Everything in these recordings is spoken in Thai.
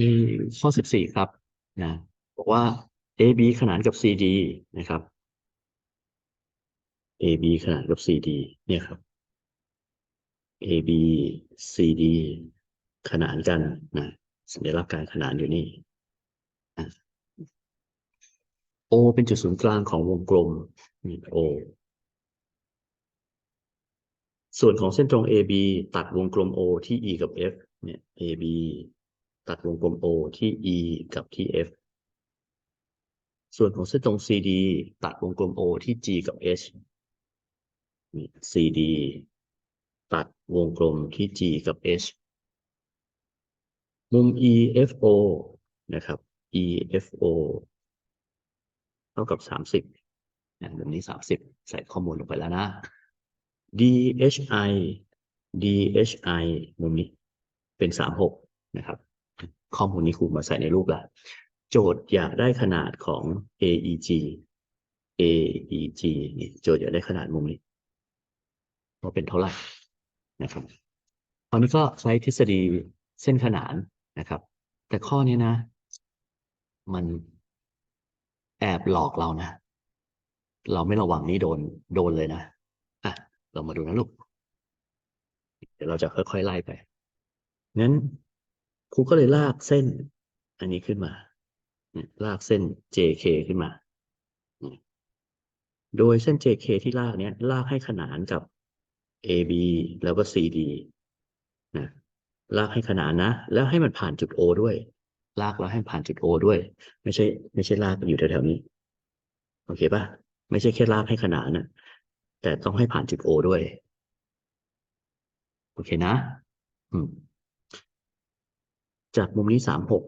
มีข้อสิบสี่ครับนะบอกว่า AB ขนานกับ CD นะครับ AB ขนานกับ CD เนี่ยครับ AB CD ขนานกันนะสัญลักษณ์การขนานอยู่นี่อะ O เป็นจุดศูนย์กลางของวงกลมนี่ O ส่วนของเส้นตรง AB ตัดวงกลม O ที่ E กับ F เนี่ย AB ตัดวงกลม O ที่ E กับที่ F ส่วนของเส้นตรง CD ตัดวงกลม O ที่ G กับ H CD ตัดวงกลมที่ G กับ H มุม EFO นะครับ EFO เท่ากับสามสิบนะแบบนี้สามสิบใส่ข้อมูลลงไปแล้วนะ DHI DHI มุมนี้เป็นสามหกนะครับ ข้อมูลนี้ครูมาใส่ในรูปแล้วโจทย์อยากได้ขนาดของ AEG AEG นี่โจทย์อยากได้ขนาดมุมนี้ว่าเป็นเท่าไหร่นะครับตอนนี้ก็ใช้ทฤษฎีเส้นขนานนะครับ แต่ข้อนี้นะ มันแอบหลอกเรานะ เราไม่ระวังนี่โดนโดนเลยนะอะเรามาดูนะลูก เดี๋ยวเราจะค่อยๆไล่ไปงั้น ครูก็เลยลากเส้น อันนี้ขึ้นมาเนี่ยลากเส้น JK ขึ้นมา โดยเส้น JK ที่ลากเนี้ย ลากให้ขนานกับ AB แล้วก็ CD นะลากให้ขนานนะ แล้วให้มันผ่านจุด O ด้วย ลากแล้วให้ผ่านจุด O ด้วย ไม่ใช่ ไม่ใช่ลากอยู่แถวๆนี้ โอเคป่ะไม่ใช่แค่ลากให้ขนานนะแต่ต้องให้ผ่านจุด O ด้วย โอเคนะ อืม จากมุมนี้สามหก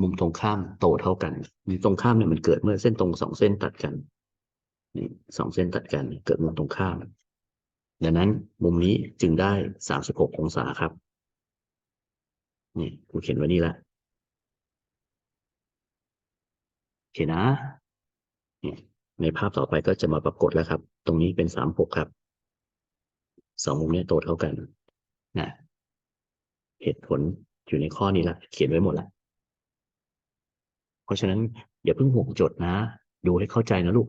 มุมตรงข้ามโตเท่ากันมุมตรงข้ามเนี่ยมันเกิดเมื่อเส้นตรงสองเส้นตัดกันนี่สองเส้นตัดกัน เกิดมุมตรงข้าม ดังนั้นมุมนี้จึงได้สามสิบหกองศาครับ นี่กูเขียนไว้นี่ละโอเคนะนี่ในภาพต่อไปก็จะมาปรากฏแล้วครับ ตรงนี้เป็นสามหกครับ สองมุมนี้โตเท่ากัน นะ เหตุผลอยู่ในข้อนี้ละเขียนไว้หมดละเพราะฉะนั้นอย่าเพิ่งห่วงจดนะ ดูให้เข้าใจนะลูก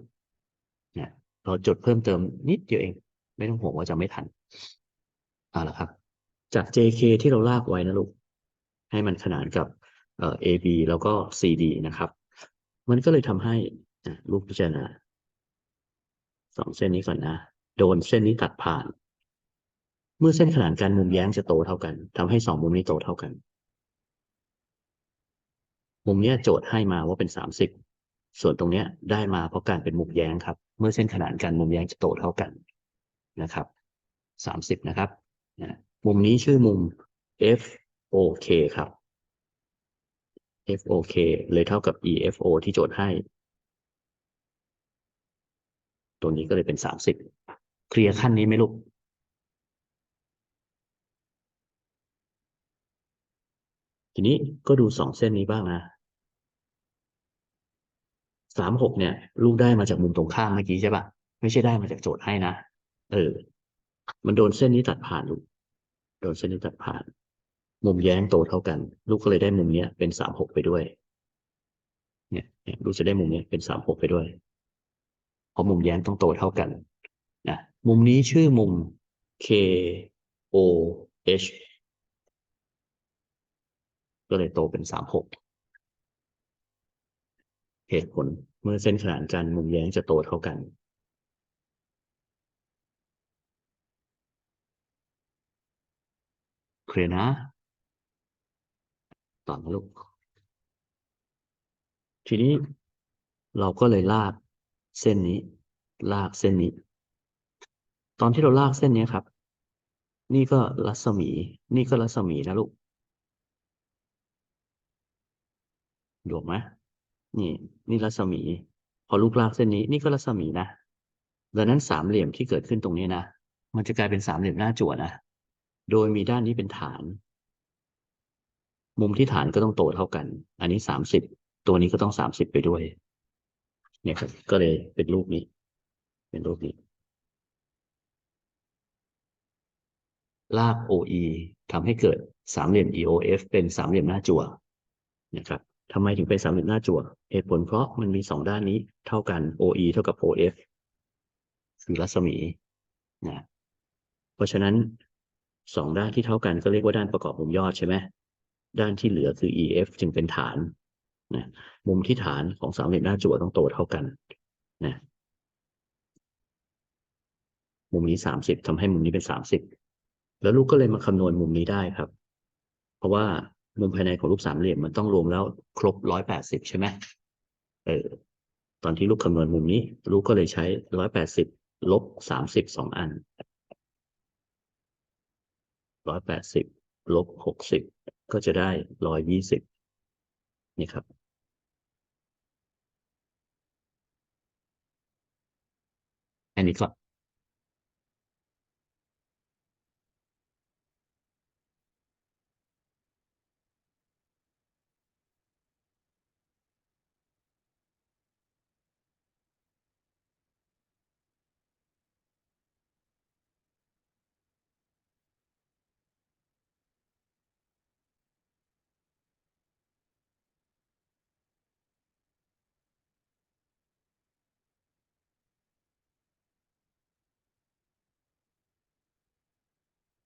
นะเราจดเพิ่มเติมนิดเดียวเอง ไม่ต้องห่วงว่าจะไม่ทันเอาละครับ จาก JK ที่เราลากไว้นะลูก ให้มันขนานกับเอ่อ AB แล้วก็ CD นะครับ มันก็เลยทำให้ลูกพิจารณาสองเส้นนี้ก่อนนะ โดนเส้นนี้ตัดผ่าน เมื่อเส้นขนานกันมุมแย้งจะโตเท่ากันทำให้สองมุมนี้โตเท่ากัน มุมเนี้ยโจทย์ให้มาว่าเป็นสามสิบส่วนตรงเนี้ยได้มาเพราะการเป็นมุมแย้งครับ เมื่อเส้นขนานกันมุมแย้งจะโตเท่ากันนะครับสามสิบนะครับนะมุมนี้ชื่อมุม FOK ครับ FOK เลยเท่ากับ EFO ที่โจทย์ให้ ตัวนี้ก็เลยเป็นสามสิบเคลียร์ขั้นนี้ไหมลูก ทีนี้ก็ดูสองเส้นนี้บ้างนะสามหกเนี่ย ลูกได้มาจากมุมตรงข้ามเมื่อกี้ใช่ปะไม่ใช่ได้มาจากโจทย์ให้นะเออ มันโดนเส้นนี้ตัดผ่านลูกโดนเส้นนี้ตัดผ่าน มุมแย้งโตเท่ากัน ลูกก็เลยได้มุมเนี้ย เป็นสามหกไปด้วย เนี่ยเนี่ยลูกจะได้มุมเนี้ยเป็นสามหกไปด้วยเพราะมุมแย้งต้องโตเท่ากันนะมุมนี้ชื่อมุม K O H ก็เลยโตเป็นสามหกเหตุผลเมื่อเส้นขนานกันมุมแย้งจะโตเท่ากัน เคลียร์นะต่อมลูก ทีนี้เราก็เลยลากเส้นนี้ ลากเส้นนี้ ตอนที่เราลากเส้นนี้ครับ นี่ก็รัศมี นี่ก็รัศมีนะลูก ถูกไหมนี่ นี่รัศมี พอลูกลากเส้นนี้ นี่ก็รัศมีนะดังนั้นสามเหลี่ยมที่เกิดขึ้นตรงนี้นะ มันจะกลายเป็นสามเหลี่ยมหน้าจั่วนะ โดยมีด้านนี้เป็นฐาน มุมที่ฐานก็ต้องโตเท่ากัน อันนี้สามสิบ ตัวนี้ก็ต้องสามสิบไปด้วย เนี่ยครับ ก็เลยเป็นรูปนี้ เป็นรูปนี้ ลาก OE ทำให้เกิดสามเหลี่ยม EOF เป็นสามเหลี่ยมหน้าจั่วนะครับ ทำไมถึงเป็นสามเหลี่ยมหน้าจั่วเหตุผลเพราะมันมีสองด้านนี้เท่ากัน OE เท่ากับ OF คือรัศมีนะเพราะฉะนั้นสองด้านที่เท่ากันก็เรียกว่าด้านประกอบมุมยอดใช่ไหมด้านที่เหลือคือ EF จึงเป็นฐานนะมุมที่ฐานของสามเหลี่ยมหน้าจั่วต้องโตเท่ากันนะมุมนี้สามสิบทำให้มุมนี้เป็นสามสิบแล้วลูกก็เลยมาคำนวณมุมนี้ได้ครับ เพราะว่า มุมภายในของรูปสามเหลี่ยมมันต้องรวมแล้วครบร้อยแปดสิบใช่ไหมเออตอนที่ลูกคำนวณมุมนี้ ลูกก็เลยใช้ร้อยแปดสิบลบสามสิบสองอันร้อยแปดสิบลบหกสิบก็จะได้ร้อยยี่สิบนี่ครับ อันนี้ครับ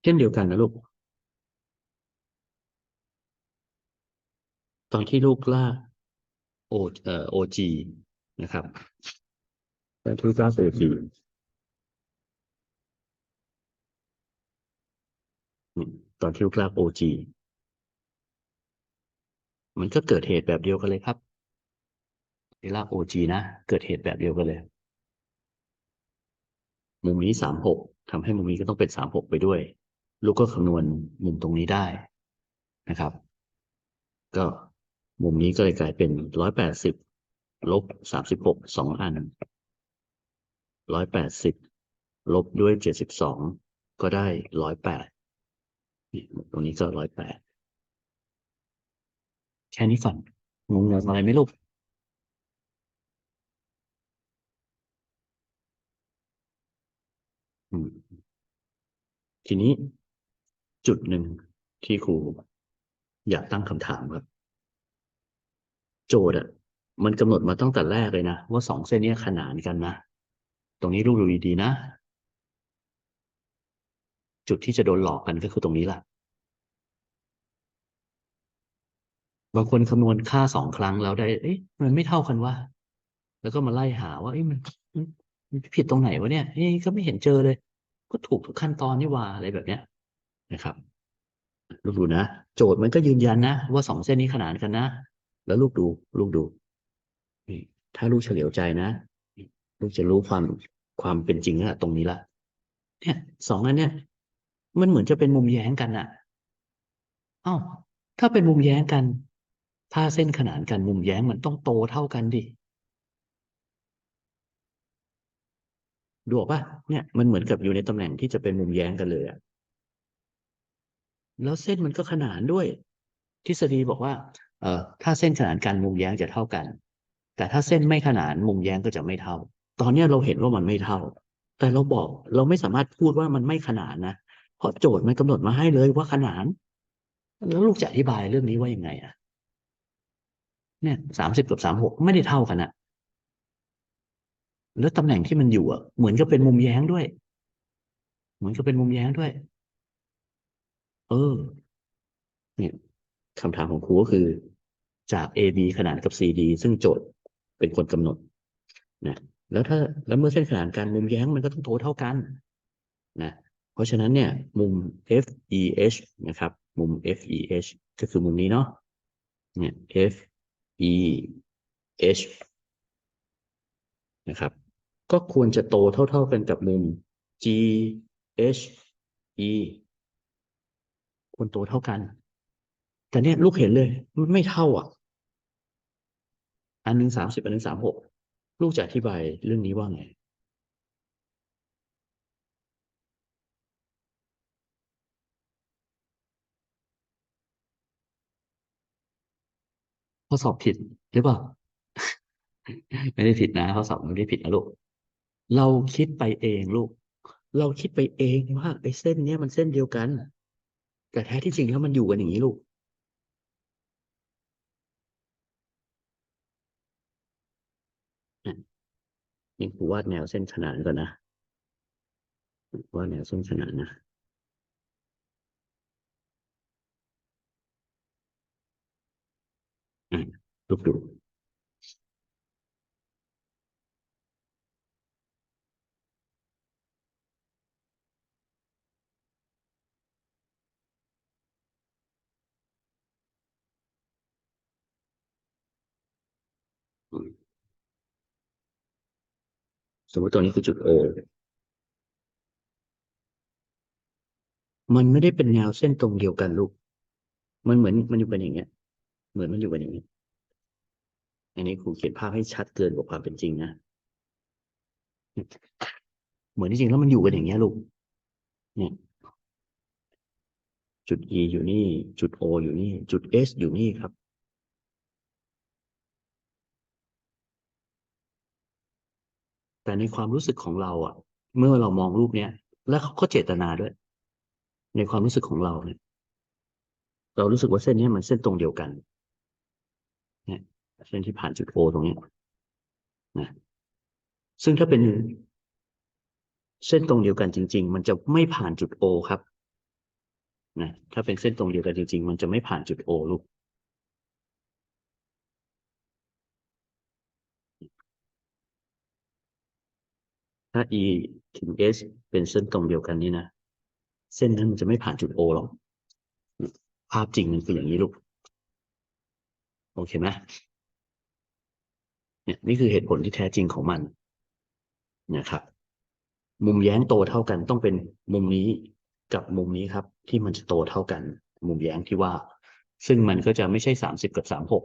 เช่นเดียวกันนะลูก ตอนที่ลูกลากโอเอ่อโอจีนะครับตอนที่ลูกลากโอจีตอนที่ลูกลากโอจีมันก็เกิดเหตุแบบเดียวกันเลยครับที่ลากโอจีนะ เกิดเหตุแบบเดียวกันเลย มุมนี้สามหกทำให้มุมนี้ก็ต้องเป็นสามหกไปด้วย ลูกก็คำนวณมุมตรงนี้ได้นะครับ ก็มุมนี้ก็เลยกลายเป็นร้อยแปดสิบลบสามสิบหกสองอันร้อยแปดสิบลบด้วยเจ็ดสิบสองก็ได้ร้อยแปดตรงนี้ก็ร้อยแปดแค่นี้ฝันงงอะไรไหมลูกทีนี้ จุดหนึ่งที่ครูอยากตั้งคำถามครับ โจทย์อะมันกำหนดมาตั้งแต่แรกเลยนะ ว่าสองเส้นนี้ขนานกันนะ ตรงนี้ลูกดูดีๆนะ จุดที่จะโดนหลอกกันก็คือตรงนี้แหละบางคนคำนวณค่าสองครั้งแล้วได้ เอ๊ะมันไม่เท่ากันว่า แล้วก็มาไล่หาว่า เอ๊ะมันมันผิดตรงไหนวะเนี่ย เอ๊ะก็ไม่เห็นเจอเลย ก็ถูกทุกขั้นตอนนี่ว่าอะไรแบบเนี้ย นะครับ ลูกดูนะ โจทย์มันก็ยืนยันนะ ว่าสองเส้นนี้ขนานกันนะ แล้วลูกดู ลูกดูถ้าลูกเฉลียวใจนะ ลูกจะรู้ความความเป็นจริงอะตรงนี้ละเนี่ยสองอันเนี่ย มันเหมือนจะเป็นมุมแย้งกันอะเอ้าถ้าเป็นมุมแย้งกัน ถ้าเส้นขนานกันมุมแย้งมันต้องโตเท่ากันดิดูออกปะเนี่ยมันเหมือนกับอยู่ในตำแหน่งที่จะเป็นมุมแย้งกันเลยอะ แล้วเส้นมันก็ขนานด้วย ทฤษฎีบอกว่าเอ่อถ้าเส้นขนานกันมุมแย้งจะเท่ากัน แต่ถ้าเส้นไม่ขนานมุมแย้งก็จะไม่เท่า ตอนนี้เราเห็นว่ามันไม่เท่า แต่เราบอกเราไม่สามารถพูดว่ามันไม่ขนานนะเพราะโจทย์มันกำหนดมาให้เลยว่าขนาน แล้วลูกจะอธิบายเรื่องนี้ว่ายังไงอะเนี่ยสามสิบกับสามหกไม่ได้เท่ากันอะแล้วตำแหน่งที่มันอยู่อะเหมือนกับเป็นมุมแย้งด้วย เหมือนกับเป็นมุมแย้งด้วย เออเนี่ยคำถามของครูก็คือ จาก AB ขนานกับ CD ซึ่งโจทย์เป็นคนกำหนดนะแล้วถ้าแล้วเมื่อเส้นขนานกันมุมแย้งมันก็ต้องโทเท่ากันนะเพราะฉะนั้นเนี่ย มุม FEH นะครับ มุม FEH ก็คือมุมนี้เนาะเนี่ย FEH นะครับ ก็ควรจะโตเท่า ๆกันกับมุม GHE ควรโตเท่ากัน แต่เนี่ยลูกเห็นเลยมันไม่เท่าอะ อันหนึ่งสามสิบอันหนึ่งสามหกลูกจะอธิบายเรื่องนี้ว่าไงข้อสอบผิดหรือเปล่าไม่ได้ผิดนะข้อสอบไม่ได้ผิดนะลูก เราคิดไปเองลูก เราคิดไปเองว่าไอ้เส้นเนี้ยมันเส้นเดียวกัน แต่แท้ที่จริงแล้วมันอยู่กันอย่างนี้ลูก นี่ครูวาดแนวเส้นขนานก่อนนะวาดแนวเส้นขนานนะอะลูกดู สมมติตรงนี้คือจุด O มันไม่ได้เป็นแนวเส้นตรงเดียวกันลูก มันเหมือนมันอยู่เป็นอย่างเงี้ย เหมือนมันอยู่เป็นอย่างเงี้ย อันนี้ครูเขียนภาพให้ชัดเกินกว่าความเป็นจริงนะ เหมือนที่จริงแล้วมันอยู่กันอย่างเงี้ยลูก เนี่ย จุด E อยู่นี่ จุด O อยู่นี่ จุด S อยู่นี่ครับ แต่ในความรู้สึกของเราอะเมื่อเรามองรูปเนี้ย แล้วเขาก็เจตนาด้วย ในความรู้สึกของเราเนี่ย เรารู้สึกว่าเส้นนี้มันเส้นตรงเดียวกันเนี่ยเส้นที่ผ่านจุดโอตรงเนี้ยนะซึ่งถ้าเป็นเส้นตรงเดียวกันจริง ๆ มันจะไม่ผ่านจุดโอครับนะถ้าเป็นเส้นตรงเดียวกันจริง ๆ มันจะไม่ผ่านจุดโอลูก ถ้า e ถึง s เป็นเส้นตรงเดียวกันนี่นะ เส้นนั้นมันจะไม่ผ่านจุด O หรอก ภาพจริงมันคืออย่างนี้ลูก โอเคไหมเนี่ยนี่คือเหตุผลที่แท้จริงของมันนะครับ มุมแย้งโตเท่ากันต้องเป็นมุมนี้กับมุมนี้ครับ ที่มันจะโตเท่ากัน มุมแย้งที่ว่า ซึ่งมันก็จะไม่ใช่สามสิบกับสามหก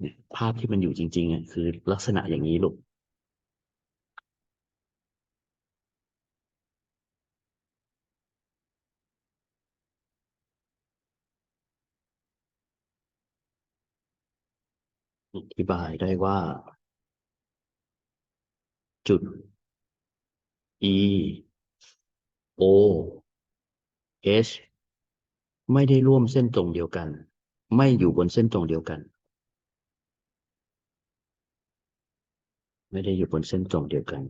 เนี่ยภาพที่มันอยู่จริงๆอะคือลักษณะอย่างนี้ลูก อธิบายได้ว่า จุด E O H ไม่ได้ร่วมเส้นตรงเดียวกัน ไม่อยู่บนเส้นตรงเดียวกัน ไม่ได้อยู่บนเส้นตรงเดียวกัน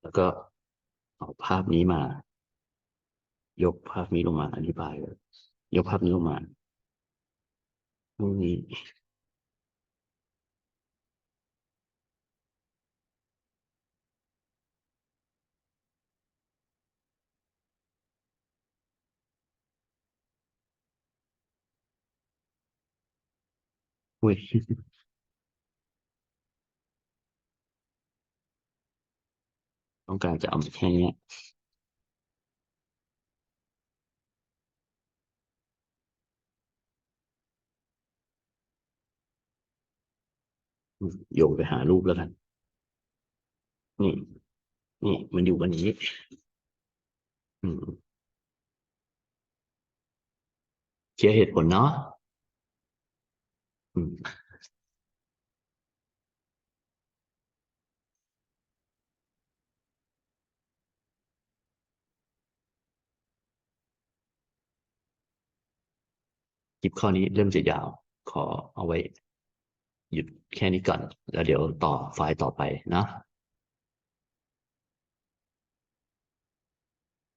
แล้วก็เอาภาพนี้มา ยกภาพนี้ลงมาอธิบายเลย ยกภาพนี้ลงมาตรงนี้อุ้ยต้องการจะเอาแค่เนี้ยอืม โยงไปหารูปแล้วกัน นี่ นี่ มันอยู่กันอย่างนี้ อืมเคลียร์เหตุผลเนาะอืมคลิปข้อนี้เริ่มจะยาว ขอเอาไว้ หยุดแค่นี้ก่อน แล้วเดี๋ยวต่อไฟล์ต่อไปนะ